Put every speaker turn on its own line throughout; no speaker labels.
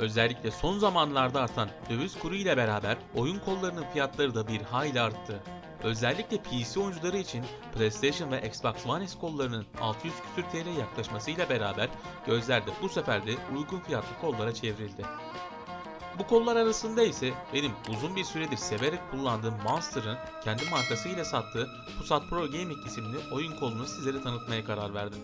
Özellikle son zamanlarda artan döviz kuru ile beraber oyun kollarının fiyatları da bir hayli arttı. Özellikle PC oyuncuları için PlayStation ve Xbox One S kollarının 600 küsür TL'ye yaklaşmasıyla beraber gözler de bu sefer de uygun fiyatlı kollara çevrildi. Bu kollar arasında ise benim uzun bir süredir severek kullandığım Monster'ın kendi markasıyla sattığı Pusat Pro Gaming isimli oyun kolunu sizlere tanıtmaya karar verdim.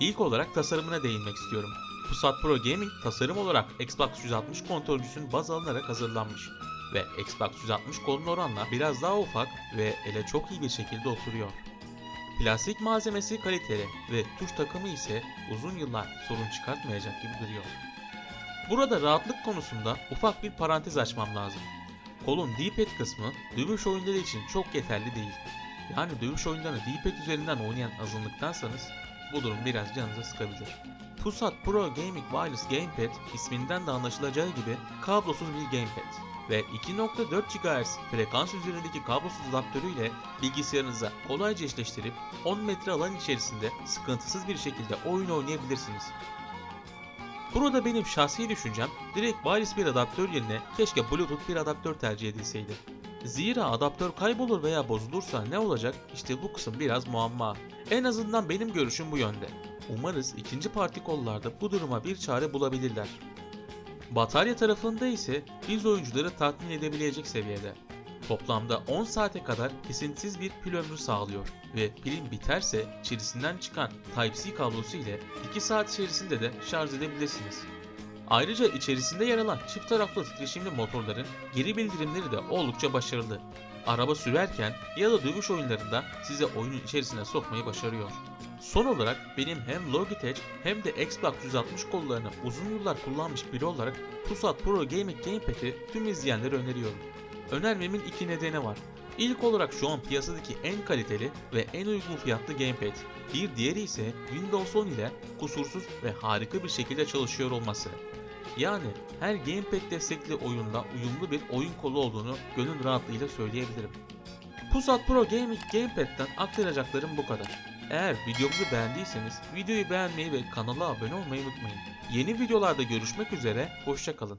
İlk olarak tasarımına değinmek istiyorum. Pusat Pro Gaming tasarım olarak Xbox 160 kontrolcüsünün baz alınarak hazırlanmış ve Xbox 160 kolun oranla biraz daha ufak ve ele çok iyi bir şekilde oturuyor. Plastik malzemesi kaliteli ve tuş takımı ise uzun yıllar sorun çıkartmayacak gibi duruyor. Burada rahatlık konusunda ufak bir parantez açmam lazım. Kolun D-pad kısmı dövüş oyunları için çok yeterli değil. Yani dövüş oyunlarını D-pad üzerinden oynayan azınlıktansanız bu durum biraz canınızı sıkabilir. Pusat Pro Gaming Wireless Gamepad isminden de anlaşılacağı gibi kablosuz bir gamepad ve 2.4 GHz frekans üzerindeki kablosuz adaptörüyle bilgisayarınıza kolayca eşleştirip 10 metre alan içerisinde sıkıntısız bir şekilde oyun oynayabilirsiniz. Burada benim şahsi düşüncem direkt wireless bir adaptör yerine keşke bluetooth bir adaptör tercih edilseydi. Zira adaptör kaybolur veya bozulursa ne olacak işte bu kısım biraz muamma. En azından benim görüşüm bu yönde. Umarız ikinci parti kollarda bu duruma bir çare bulabilirler. Batarya tarafında ise biz oyuncuları tatmin edebilecek seviyede. Toplamda 10 saate kadar kesintisiz bir pil ömrü sağlıyor ve pilin biterse içerisinden çıkan Type-C kablosu ile 2 saat içerisinde de şarj edebilirsiniz. Ayrıca içerisinde yer alan çift taraflı titreşimli motorların geri bildirimleri de oldukça başarılı. Araba sürerken ya da dövüş oyunlarında size oyunun içerisine sokmayı başarıyor. Son olarak benim hem Logitech hem de Xbox 160 kollarını uzun yıllar kullanmış biri olarak Pusat Pro Gaming Gamepad'i tüm izleyenlere öneriyorum. Önermemin iki nedeni var. İlk olarak şu an piyasadaki en kaliteli ve en uygun fiyatlı gamepad. Bir diğeri ise Windows 10 ile kusursuz ve harika bir şekilde çalışıyor olması. Yani her gamepad destekli oyunda uyumlu bir oyun kolu olduğunu gönül rahatlığıyla söyleyebilirim. Pusat Pro Gaming Gamepad'den aktaracaklarım bu kadar. Eğer videomuzu beğendiyseniz videoyu beğenmeyi ve kanala abone olmayı unutmayın. Yeni videolarda görüşmek üzere, hoşçakalın.